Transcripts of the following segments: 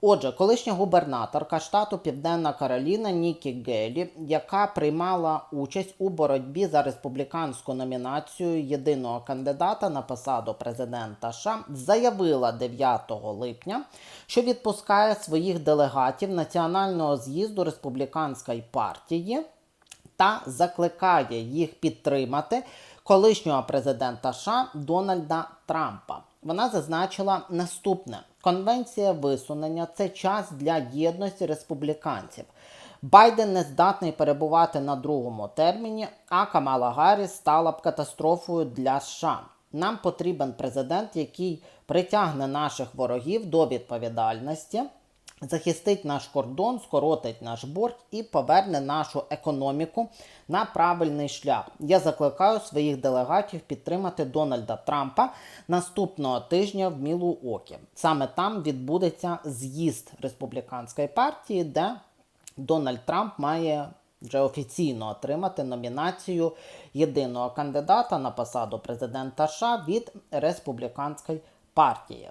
Отже, колишня губернаторка штату Південна Кароліна Нікі Гейлі, яка приймала участь у боротьбі за республіканську номінацію єдиного кандидата на посаду президента США, заявила 9 липня, що відпускає своїх делегатів Національного з'їзду республіканської партії та закликає їх підтримати колишнього президента США Дональда Трампа. Вона зазначила наступне: конвенція висунення це час для єдності республіканців. Байден не здатний перебувати на другому терміні, а Камала Гарріс стала б катастрофою для США. Нам потрібен президент, який притягне наших ворогів до відповідальності, захистить наш кордон, скоротить наш борг і поверне нашу економіку на правильний шлях. Я закликаю своїх делегатів підтримати Дональда Трампа наступного тижня в Мілуокі. Саме там відбудеться з'їзд республіканської партії, де Дональд Трамп має вже офіційно отримати номінацію єдиного кандидата на посаду президента США від республіканської партії.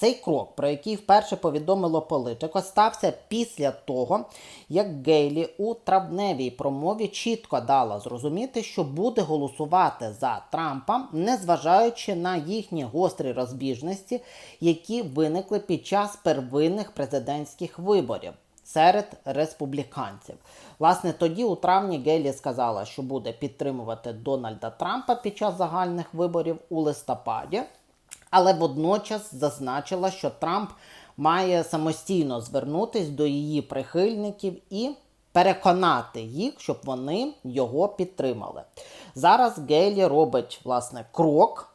Цей крок, про який вперше повідомило Політико, стався після того, як Гейлі у травневій промові чітко дала зрозуміти, що буде голосувати за Трампа, незважаючи на їхні гострі розбіжності, які виникли під час первинних президентських виборів серед республіканців. Власне, тоді у травні Гейлі сказала, що буде підтримувати Дональда Трампа під час загальних виборів у листопаді але водночас зазначила, що Трамп має самостійно звернутись до її прихильників і переконати їх, щоб вони його підтримали. Зараз Гейлі робить власне крок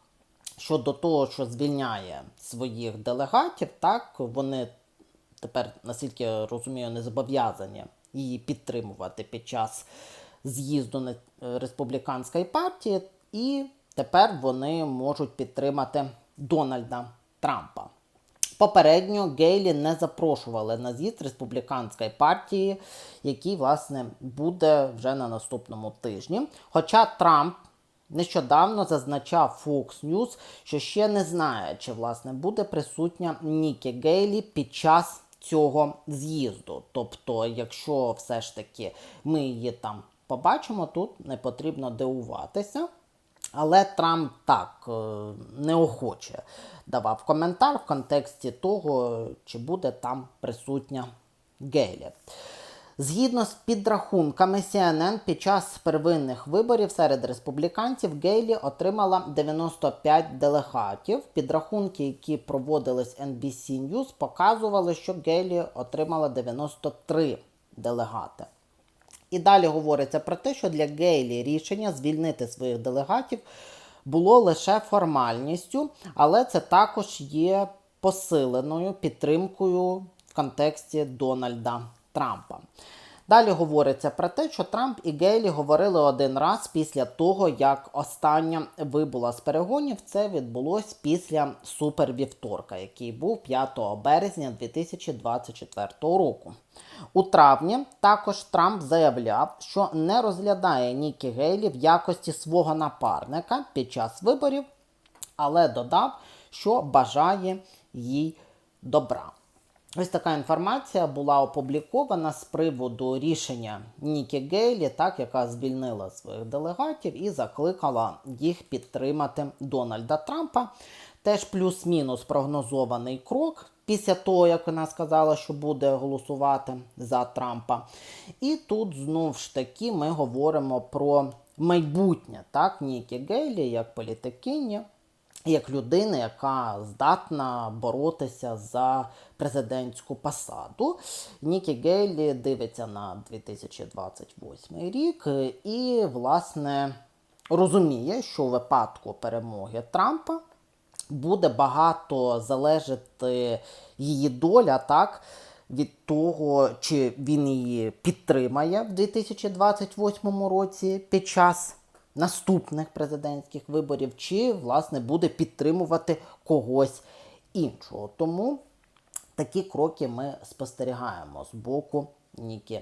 щодо того, що звільняє своїх делегатів. Так вони тепер, наскільки я розумію, не зобов'язані її підтримувати під час з'їзду на- е, республіканської партії, і тепер вони можуть підтримати Дональда Трампа. Попередньо Гейлі не запрошували на з'їзд республіканської партії, який, власне, буде вже на наступному тижні. Хоча Трамп нещодавно зазначав Fox News, що ще не знає, чи власне буде присутня Нікі Гейлі під час цього з'їзду. Тобто, якщо все ж таки ми її там побачимо, тут не потрібно дивуватися. Але Трамп так е, неохоче давав коментар в контексті того, чи буде там присутня Гейлі. Згідно з підрахунками CNN, під час первинних виборів серед республіканців Гейлі отримала 95 делегатів. Підрахунки, які проводились NBC News, показували, що Гейлі отримала 93 делегати. І далі говориться про те, що для Гейлі рішення звільнити своїх делегатів було лише формальністю, але це також є посиленою підтримкою в контексті Дональда Трампа. Далі говориться про те, що Трамп і Гейлі говорили один раз після того, як остання вибула з перегонів. Це відбулось після супервівторка, який був 5 березня 2024 року. У травні також Трамп заявляв, що не розглядає Нікі Гейлі в якості свого напарника під час виборів, але додав, що бажає їй добра. Ось така інформація була опублікована з приводу рішення Нікі Гейлі, так, яка звільнила своїх делегатів і закликала їх підтримати Дональда Трампа. Теж плюс-мінус прогнозований крок після того, як вона сказала, що буде голосувати за Трампа. І тут знову ж таки ми говоримо про майбутнє так, Нікі Гейлі як політикині як людина, яка здатна боротися за президентську посаду. Нікі Гейлі дивиться на 2028 рік і, власне, розуміє, що у випадку перемоги Трампа буде багато залежати її доля, так. Від того, чи він її підтримає в 2028 році під час наступних президентських виборів, чи власне буде підтримувати когось іншого. Тому такі кроки ми спостерігаємо з боку Нікі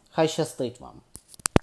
Хай щастить вам!